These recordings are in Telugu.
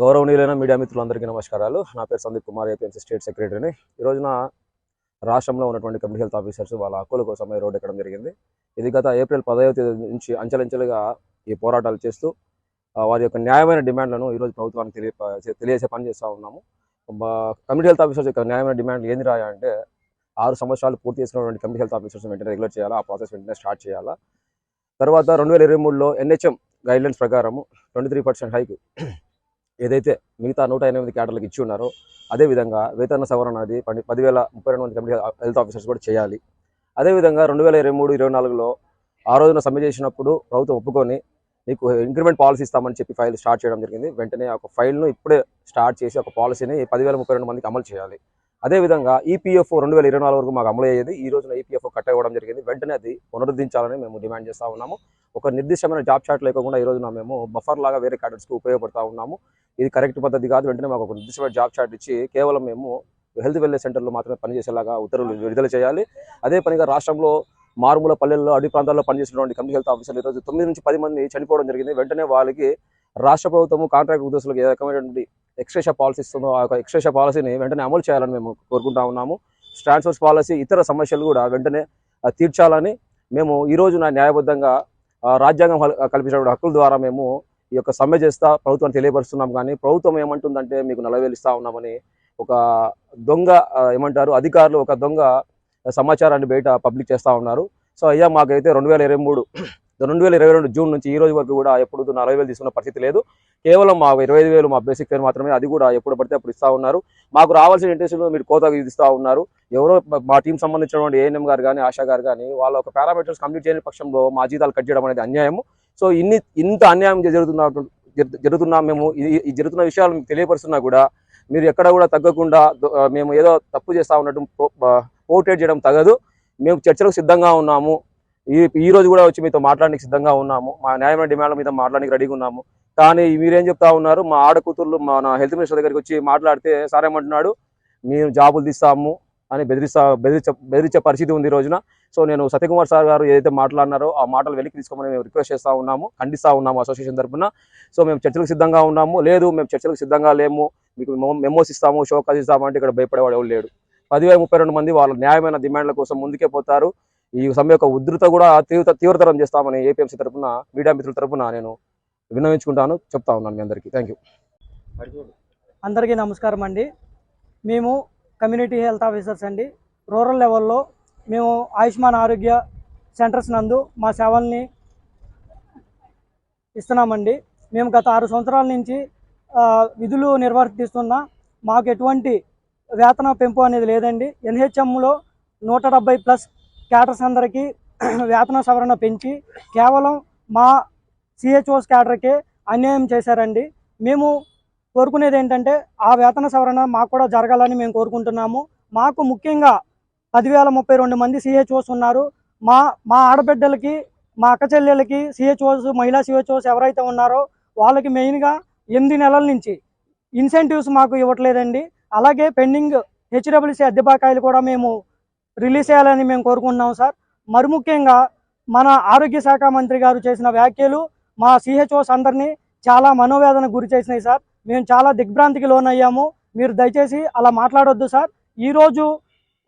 గౌరవనీయులైన మీడియా మిత్రులందరికీ నమస్కారాలు. నా పేరు సందీప్ కుమార్ ఏపీఎంసీ స్టేట్ సెక్రటరీని. ఈ రోజున రాష్ట్రంలో ఉన్నటువంటి కమ్యూనిటీ హెల్త్ ఆఫీసర్స్ వాళ్ళ హక్కుల కోసం ఈ రోడ్డు ఎక్కడం జరిగింది. ఇది గత ఏప్రిల్ పదవ తేదీ నుంచి అంచెలంచెలుగా ఈ పోరాటాలు చేస్తూ వారి యొక్క న్యాయమైన డిమాండ్లను ఈరోజు ప్రభుత్వానికి తెలియ తెలియజేసే పని చేస్తూ ఉన్నాము. కమ్యూనిటీ హెల్త్ ఆఫీసర్స్ యొక్క న్యాయమైన డిమాండ్లు ఏంది రాయా అంటే ఆరు సంవత్సరాలు పూర్తి చేసినటువంటి కమ్యూనిటీ హెల్త్ ఆఫీసర్స్ వెంటనే రెగ్యులర్ చేయాలా? ఆ ప్రాసెస్ వెంటనే స్టార్ట్ చేయాలా? తర్వాత రెండు వేల ఇరవై మూడులో ఎన్హెచ్ఎం గైడ్లైన్స్ ప్రకారము ట్వంటీ త్రీ పర్సెంట్ హైక్ ఏదైతే మిగతా నూట ఎనిమిది క్యాడర్లకు ఇచ్చి ఉన్నారో అదేవిధంగా వేతన సవరణ అది పది పదివేల ముప్పై రెండు మంది కమిటీ హెల్త్ ఆఫీసర్స్ కూడా చేయాలి. అదేవిధంగా రెండు వేల ఇరవై మూడు ఇరవై నాలుగులో ఆ రోజున సమ్మె చేసినప్పుడు ప్రభుత్వం ఒప్పుకొని మీకు ఇంక్రిమెంట్ పాలసీ ఇస్తామని చెప్పి ఫైల్ స్టార్ట్ చేయడం జరిగింది. వెంటనే ఒక ఫైల్ను ఇప్పుడే స్టార్ట్ చేసి ఒక పాలసీని పదివేల ముప్పై రెండు మందికి అమలు చేయాలి. అదేవిధంగా ఈపీఎఫ్ఓ రెండు వేల ఇరవై నాలుగు వరకు మాకు అమలు అయ్యేది. ఈ రోజున ఈపీఎఫ్ఓ కట్ అవ్వడం జరిగింది. వెంటనే అది పునరుద్ధరించాలని మేము డిమాండ్ చేస్తూ ఉన్నాము. ఒక నిర్దిష్టమైన జాబ్ చార్ట్ లేకుండా ఈ రోజున మేము బఫర్ లాగా వేరే క్యాడర్స్కి ఉపయోగపడతా ఉన్నాము. ఇది కరెక్ట్ పద్ధతి కాదు. వెంటనే మాకు ఒక నిర్దిష్టమైన జాబ్ చార్ట్ ఇచ్చి కేవలం మేము హెల్త్ వెల్నెస్ సెంటర్లో మాత్రమే పనిచేసేలాగా ఉత్తర్వులు విడుదల చేయాలి. అదే పనిగా రాష్ట్రంలో మారుమూల పల్లెల్లో అడవి ప్రాంతాల్లో పనిచేసినటువంటి కమ్యూనిటీ హెల్త్ ఆఫీసర్లు ఈరోజు తొమ్మిది నుంచి పది మంది చనిపోవడం జరిగింది. వెంటనే వాళ్ళకి రాష్ట్ర ప్రభుత్వము కాంట్రాక్ట్ ఉద్యోగులకు ఏ రకమైనటువంటి ఎక్స్ట్రేషా పాలసీ ఇస్తుందో ఆ యొక్క ఎక్స్ట్రేషా పాలసీని వెంటనే అమలు చేయాలని మేము కోరుకుంటా ఉన్నాము. ట్రాన్స్ఫర్స్ పాలసీ ఇతర సమస్యలు కూడా వెంటనే తీర్చాలని మేము ఈ నా న్యాయబద్ధంగా రాజ్యాంగం కల్- కల్పించిన హక్కుల ద్వారా మేము ఈ యొక్క సమ్మె చేస్తా ప్రభుత్వాన్ని తెలియపరుస్తున్నాం. కానీ ప్రభుత్వం ఏమంటుందంటే మీకు నలభై ఉన్నామని ఒక దొంగ ఏమంటారు అధికారులు ఒక దొంగ సమాచారాన్ని బయట పబ్లిక్ చేస్తూ ఉన్నారు. సో అయ్యా మాకైతే రెండు వేల ఇరవై మూడు రెండు వేల ఇరవై రెండు జూన్ నుంచి ఈ రోజు వరకు కూడా ఎప్పుడు నలభై వేలు తీసుకున్న పరిస్థితి లేదు. కేవలం మా ఇరవై ఐదు వేలు మా బేసిక్ పేరు మాత్రమే అది కూడా ఎప్పుడు పడితే అప్పుడు ఇస్తా ఉన్నారు. మాకు రావాల్సిన ఇంట్రెస్ట్ మీరు కోత ఇస్తా ఉన్నారు. ఎవరో మా టీం సంబంధించినటువంటి ఏఎన్ఎం గారు కానీ ఆశా గారు కానీ వాళ్ళ ఒక పారామీటర్స్ కంప్లీట్ చేయని పక్షంలో మా జీతాలు కట్ చేయడం అనేది అన్యాయము. సో ఇన్ని ఇంత అన్యాయం జరుగుతున్న జరుగుతున్నా మేము ఈ- జరుగుతున్న విషయాలు మీకు తెలియపరుస్తున్నా కూడా మీరు ఎక్కడ కూడా తగ్గకుండా మేము ఏదో తప్పు చేస్తా ఉన్నట్టు పోర్ట్రేట్ చేయడం తగదు. మేము చర్చలకు సిద్ధంగా ఉన్నాము. ఈ ఈ రోజు కూడా వచ్చి మీతో మాట్లాడడానికి సిద్ధంగా ఉన్నాము. మా న్యాయమైన డిమాండ్ల మీద మాట్లాడడానికి రెడీగా ఉన్నాము. కానీ మీరేం చెప్తా ఉన్నారు? మా ఆడకూతుర్లు మన హెల్త్ మినిస్టర్ దగ్గరికి వచ్చి మాట్లాడితే సార్ ఏమంటున్నాడు మేము జాబులు తీస్తాము అని బెదిరిస్తా బెదిరించే బెదిరించే పరిస్థితి ఉంది ఈ రోజున. సో నేను సత్యకుమార్ సార్ గారు ఏదైతే మాట్లాడినారో ఆ మాటలు వెనక్కి తీసుకోమని మేము రిక్వెస్ట్ చేస్తా ఉన్నాము. ఖండిస్తా ఉన్నాము అసోసియేషన్ తరఫున సో మేము చర్చలకు సిద్ధంగా ఉన్నాము. లేదు మేము చర్చలకు సిద్ధంగా లేము. మీకు మెమోస్ ఇస్తాము షోకాస్ ఇస్తాము అంటే ఇక్కడ భయపడేవాడు ఎవరు లేడు. పదివేల ముప్పై రెండు మంది వాళ్ళ న్యాయమైన డిమాండ్ల కోసం ముందుకే పోతారు. ఈ సమ్మె యొక్క ఉధృత కూడా తీవ్ర తీవ్రతరం చేస్తామని ఏపీఎంసీ తరఫున మీడియా మిత్రుల తరఫున నేను విన్నవించుకుంటాను చెప్తా ఉన్నాను మీ అందరికీ. థ్యాంక్ యూ అందరికీ నమస్కారం అండి. మేము కమ్యూనిటీ హెల్త్ ఆఫీసర్స్ అండి. రూరల్ లెవెల్లో మేము ఆయుష్మాన్ ఆరోగ్య సెంటర్స్ నందు మా సేవల్ని ఇస్తున్నామండి. మేము గత ఆరు సంవత్సరాల నుంచి విధులు నిర్వర్తిస్తున్న మాకు ఎటువంటి వేతన పెంపు అనేది లేదండి. ఎన్హెచ్ఎంలో నూట ప్లస్ క్యాటర్స్ అందరికీ వేతన సవరణ పెంచి కేవలం మా సిహెచ్ఓస్ క్యాటర్కే అన్యాయం చేశారండి. మేము కోరుకునేది ఏంటంటే ఆ వేతన సవరణ మాకు కూడా జరగాలని మేము కోరుకుంటున్నాము. మాకు ముఖ్యంగా పదివేల ముప్పై రెండు మంది సిహెచ్ఓస్ ఉన్నారు. మా మా ఆడబిడ్డలకి మా అక్క చెల్లెలకి సిహెచ్ఓస్ మహిళా సిహెచ్ఓస్ ఎవరైతే ఉన్నారో వాళ్ళకి మెయిన్గా ఎనిమిది నెలల నుంచి ఇన్సెంటివ్స్ మాకు ఇవ్వట్లేదండి. అలాగే పెండింగ్ హెచ్డబ్ల్యూసీ అద్దె బకాయిలు కూడా మేము రిలీజ్ చేయాలని మేము కోరుకుంటున్నాం సార్. మరి ముఖ్యంగా మన ఆరోగ్య శాఖ మంత్రి గారు చేసిన వ్యాఖ్యలు మా సిహెచ్ఓస్ అందరినీ చాలా మనోవేదనకు గురి చేసినాయి సార్. మేము చాలా దిగ్భ్రాంతికి లోనయ్యాము. మీరు దయచేసి అలా మాట్లాడొద్దు సార్. ఈరోజు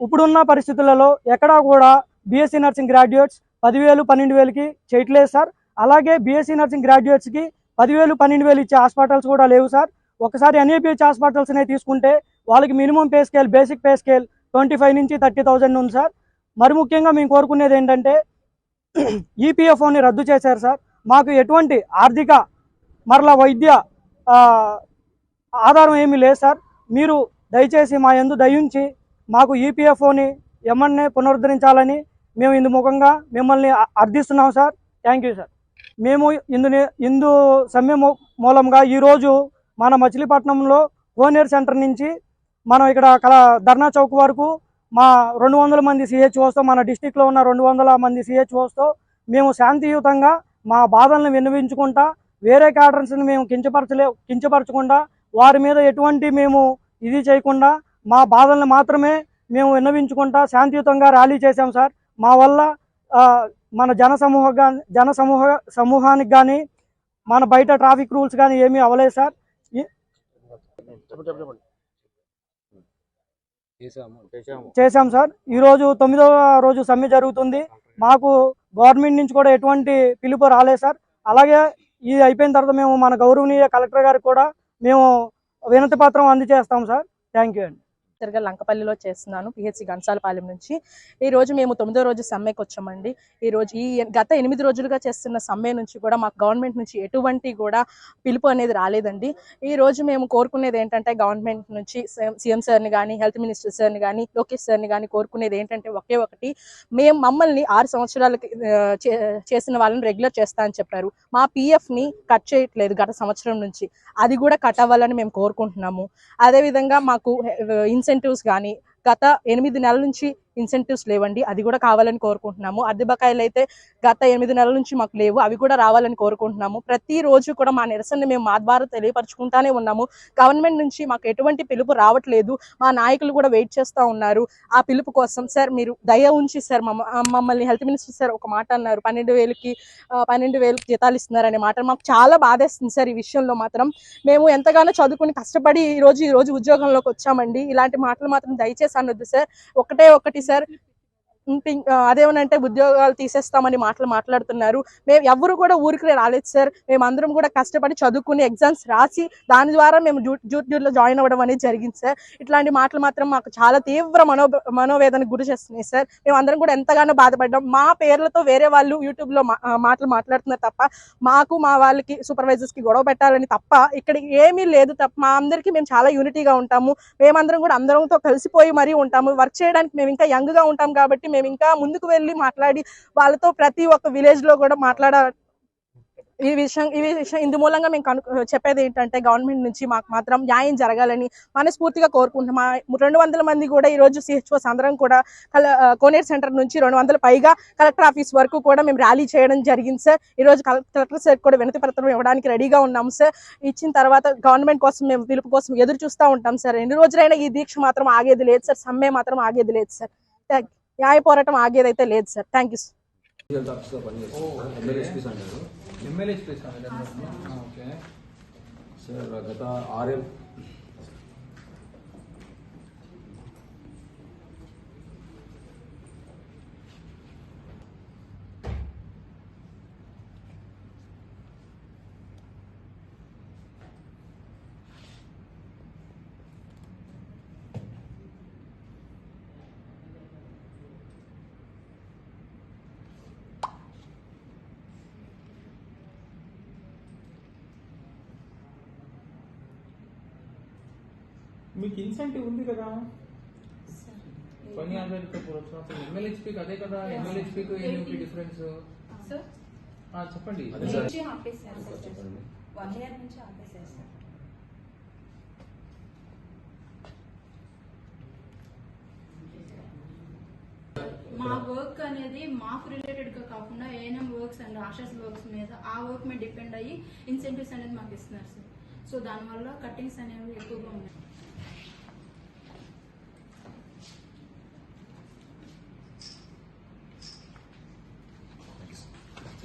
ఇప్పుడున్న పరిస్థితులలో ఎక్కడా కూడా బీఎస్సీ నర్సింగ్ గ్రాడ్యుయేట్స్ పదివేలు పన్నెండు వేలకి చేయట్లేదు సార్. అలాగే బీఎస్సీ నర్సింగ్ గ్రాడ్యుయేట్స్కి పదివేలు పన్నెండు వేలు ఇచ్చే హాస్పిటల్స్ కూడా లేవు సార్. ఒకసారి ఎన్ఏబిహెచ్ హాస్పిటల్స్నే తీసుకుంటే వాళ్ళకి minimum pay scale basic pay scale twenty five నుంచి థర్టీ థౌజండ్ ఉంది సార్. మరి ముఖ్యంగా మేము కోరుకునేది ఏంటంటే ఈపీఎఫ్ఓని రద్దు చేశారు సార్. మాకు ఎటువంటి ఆర్థిక మరలా వైద్య ఆధారం ఏమీ లేదు సార్. మీరు దయచేసి మా యందు దయించి మాకు ఈపీఎఫ్ఓని ఎమ్మెన్నే పునరుద్ధరించాలని మేము ఇందు ముఖంగా మిమ్మల్ని అర్థిస్తున్నాం సార్. Thank you sir. మేము ఇందు ఇందు సమ్మె మూలంగా ఈరోజు మన మచిలీపట్నంలో కోనేరు సెంటర్ నుంచి మనం ఇక్కడ కల ధర్నా చౌక్ వరకు మా రెండు వందల మంది సిహెచ్ఓస్తో మన డిస్టిక్లో ఉన్న రెండు వందల మంది సిహెచ్ఓస్తో మేము శాంతియుతంగా మా బాధలను విన్నవించుకుంటా వేరే క్యాడర్స్ని మేము కించపరచలే కించపరచకుండా వారి మీద ఎటువంటి మేము ఇది చేయకుండా మా బాధల్ని మాత్రమే మేము విన్నవించుకుంటా శాంతియుతంగా ర్యాలీ చేశాం సార్. మా వల్ల మన జన సమూహ జన సమూహ సమూహానికి కానీ మన బయట ట్రాఫిక్ రూల్స్ కానీ ఏమీ అవ్వలేదు సార్. చేశాం సార్. ఈరోజు తొమ్మిదవ రోజు సమ్మె జరుగుతుంది. మాకు గవర్నమెంట్ నుంచి కూడా ఎటువంటి పిలుపు రాలేదు సార్. అలాగే ఇది అయిపోయిన తర్వాత మేము మన గౌరవనీయ కలెక్టర్ గారికి కూడా మేము వినతి పత్రం అందజేస్తాం సార్. థ్యాంక్ యూ అండి. డాక్టర్గా లంకపల్లిలో చేస్తున్నాను పిహెచ్సి గన్సాలపాలెం నుంచి. ఈ రోజు మేము తొమ్మిదో రోజు సమ్మెకి వచ్చామండి. ఈ రోజు ఈ గత ఎనిమిది రోజులుగా చేస్తున్న సమ్మె నుంచి కూడా మాకు గవర్నమెంట్ నుంచి ఎటువంటి కూడా పిలుపు అనేది రాలేదండి. ఈ రోజు మేము కోరుకునేది ఏంటంటే గవర్నమెంట్ నుంచి సీఎం సార్ని కానీ హెల్త్ మినిస్టర్ సార్ని కానీ లోకేష్ సార్ని కానీ కోరుకునేది ఏంటంటే ఒకే ఒకటి. మేము మమ్మల్ని ఆరు సంవత్సరాలకి చేసిన వాళ్ళని రెగ్యులర్ చేస్తా అని చెప్పారు. మా పిఎఫ్ని కట్ చేయట్లేదు గత సంవత్సరం నుంచి. అది కూడా కట్ అవ్వాలని మేము కోరుకుంటున్నాము. అదేవిధంగా మాకు ఇన్సెంటివ్స్ కానీ గత ఎనిమిది నెలల నుంచి ఇన్సెంటివ్స్ లేవండి. అది కూడా కావాలని కోరుకుంటున్నాము. అద్దె బకాయిలు అయితే గత ఎనిమిది నెలల నుంచి మాకు లేవు. అవి కూడా రావాలని కోరుకుంటున్నాము. ప్రతిరోజు కూడా మా నిరసన మేము మా ద్వారా తెలియపరచుకుంటానే ఉన్నాము. గవర్నమెంట్ నుంచి మాకు ఎటువంటి పిలుపు రావట్లేదు. మా నాయకులు కూడా వెయిట్ చేస్తూ ఉన్నారు. ఆ పిలుపు కోసం సార్ మీరు దయ ఉంచి సార్ మమ్మ మమ్మల్ని హెల్త్ మినిస్టర్ సార్ ఒక మాట అన్నారు. పన్నెండు వేలకి పన్నెండు వేలు జీతాలు ఇస్తున్నారనే మాట. మాకు చాలా బాధేస్తుంది సార్ ఈ విషయంలో మాత్రం. మేము ఎంతగానో చదువుకుని కష్టపడి ఈ రోజు ఈ రోజు ఉద్యోగంలోకి వచ్చామండి. ఇలాంటి మాటలు మాత్రం దయచేసి అనొద్దు సార్. ఒకటే ఒకటి సార్ ఇంటి- ఆ, అదేమనంటే ఉద్యోగాలు తీసేస్తామని మాటలు మాట్లాడుతున్నారు. మేము ఎవరు కూడా ఊరికి రాలేదు సార్. మేము అందరం కూడా కష్టపడి చదువుకుని ఎగ్జామ్స్ రాసి దాని ద్వారా మేము జూట్ జూట్లో జాయిన్ అవ్వడం అనేది జరిగింది సార్. ఇట్లాంటి మాటలు మాత్రం మాకు చాలా తీవ్ర మనో మనోవేదనకు గురి చేస్తున్నాయి సార్. మేము అందరం కూడా ఎంతగానో బాధపడ్డాం. మా పేర్లతో వేరే వాళ్ళు యూట్యూబ్లో మా మాటలు మాట్లాడుతున్నారు తప్ప మాకు మా వాళ్ళకి సూపర్వైజర్స్కి గొడవ పెట్టాలని తప్ప ఇక్కడ ఏమీ లేదు తప్ప మా అందరికీ మేము చాలా యూనిటీగా ఉంటాము. మేమందరం కూడా అందరంతో కలిసిపోయి మరీ ఉంటాము. వర్క్ చేయడానికి మేము ఇంకా యంగ్గా ఉంటాం కాబట్టి మేము ఇంకా ముందుకు వెళ్ళి మాట్లాడి వాళ్ళతో ప్రతి ఒక్క విలేజ్లో కూడా మాట్లాడ ఈ విషయం ఈ విషయం ఇందు మూలంగా మేము కను చెప్పేది ఏంటంటే గవర్నమెంట్ నుంచి మాకు మాత్రం న్యాయం జరగాలని మనస్ఫూర్తిగా కోరుకుంటున్నాం. మా రెండు వందల మంది కూడా ఈ రోజు సిహెచ్ఓస్ అందరం కూడా కల కోనేరు సెంటర్ నుంచి రెండు వందల పైగా కలెక్టర్ ఆఫీస్ వరకు కూడా మేము ర్యాలీ చేయడం జరిగింది సార్. ఈ రోజు కలెక్టర్ సార్ కూడా వినతి పత్రం ఇవ్వడానికి రెడీగా ఉన్నాం సార్. ఇచ్చిన తర్వాత గవర్నమెంట్ కోసం మేము పిలుపు కోసం ఎదురు చూస్తూ ఉంటాం సార్. ఎన్ని రోజులైనా ఈ దీక్ష మాత్రం ఆగేది లేదు సార్. సమ్మె మాత్రం ఆగేది లేదు సార్. థాంక్- న్యాయ పోరాటం ఆగేది అయితే లేదు సార్. థ్యాంక్ యూ సార్ గత ఆరేళ్ళు మీకు ఇన్సెంటివ్ ఉంది కదా? పని ఆధారిత వచ్చినప్పుడు ఎమ్మెల్యేస్పీకి అదే కదా? ఎమ్మెల్యేస్పీకి ఏమిటి డిఫరెన్స్ సార్ చెప్పండి. అదే సార్. నుంచి ఆపేసారు సార్ చెప్పండి. వన్ ఇయర్ నుంచి ఆపేసారు సార్ మా వర్క్ అనేది మాకు రిలేటెడ్గా కాకుండా ANM works and ASHAs works మీద ఆ వర్క్ మీద డిపెండ్ అయ్యి ఇన్సెంటివ్స్ అనేది మాకు ఇస్తున్నారు సార్ సో దానివల్ల కట్టింగ్స్ అనేవి ఎక్కువగా ఉన్నాయి.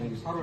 You sir